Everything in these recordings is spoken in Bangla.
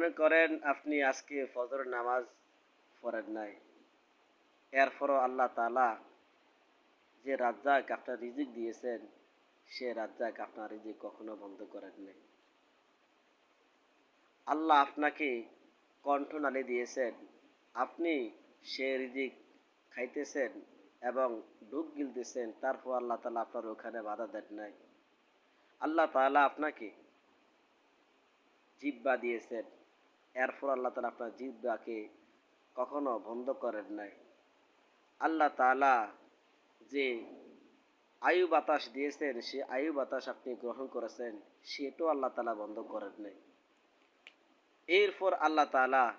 মনে করেন আপনি আজকে ফজর নামাজ পড়েন নাই। এরপরও আল্লাহ তাআলা যে রাজ্জাক আপনার রিজিক দিয়েছেন, সে রাজ্জাক আপনার রিজিক কখনো বন্ধ করেন নাই। আল্লাহ আপনাকে কণ্ঠনালী দিয়েছেন, আপনি সে রিজিক খাইতেছেন এবং ঢুক গিলতেছেন তারপর আল্লাহ তালা আপনার ওখানে বাধা দেন নাই। আল্লাহ তাআলা আপনাকে জিব্বা দিয়েছেন এরপর আল্লাহ তালা আপনার জিব্বাকে কখনো বন্ধ করেন নাই। আল্লাহ তাআলা যে আয়ু বাতাস দিয়েছেন, সে আয়ু বাতাস আপনি গ্রহণ করেছেন, সেটাও আল্লাহ তালা বন্ধ করেন নাই। এরপর আল্লাহ তাআলা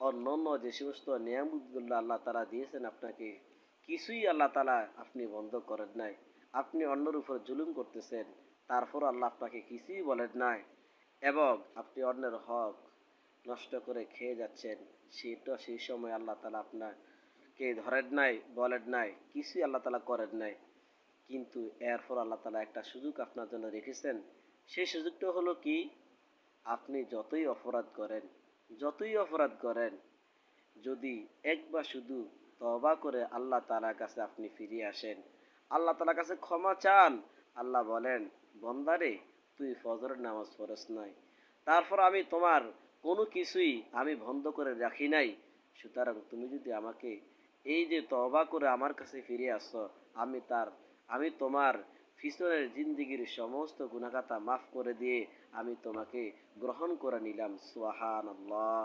অন্য অন্য যে সমস্ত নিয়ামতগুলো আল্লাহ তালা দিয়েছেন আপনাকে, কিছুই আল্লাহ তালা আপনি বন্ধ করেন নাই। আপনি অন্যের উপর জুলুম করতেছেন তারপর আল্লাহ আপনাকে কিছুই বলেন নাই। এবং আপনি অন্যের হক নষ্ট করে খেয়ে যাচ্ছেন সেটা সেই সময় আল্লাহ তালা আপনাকে ধরেন নাই, বলেন নাই, কিছুই আল্লাহ তালা করেন নাই। কিন্তু এরপর আল্লাহ তালা একটা সুযোগ আপনার জন্য রেখেছেন। সেই সুযোগটা হলো কি? আপনি যতই অপরাধ করেন, যতই অপরাধ করেন, যদি একবার শুধু তবা করে আল্লাহ তালার কাছে আপনি ফিরে আসেন, আল্লাহ তালার কাছে ক্ষমা চান, আল্লাহ বলেন, বন্দারে, তুই ফজরের নামাজ পড়স নাই। তারপর আমি তোমার কোনো কিছুই আমি বন্ধ করে রাখি নাই। সুতরাং তুমি যদি আমাকে এই যে তবা করে আমার কাছে ফিরে আসো, আমি তার, আমি তোমার ফিসরের জিন্দিগির সমস্ত গুণাগাতা মাফ করে দিয়ে আমি তোমাকে গ্রহণ করে নিলাম। সোহান আল্লাহ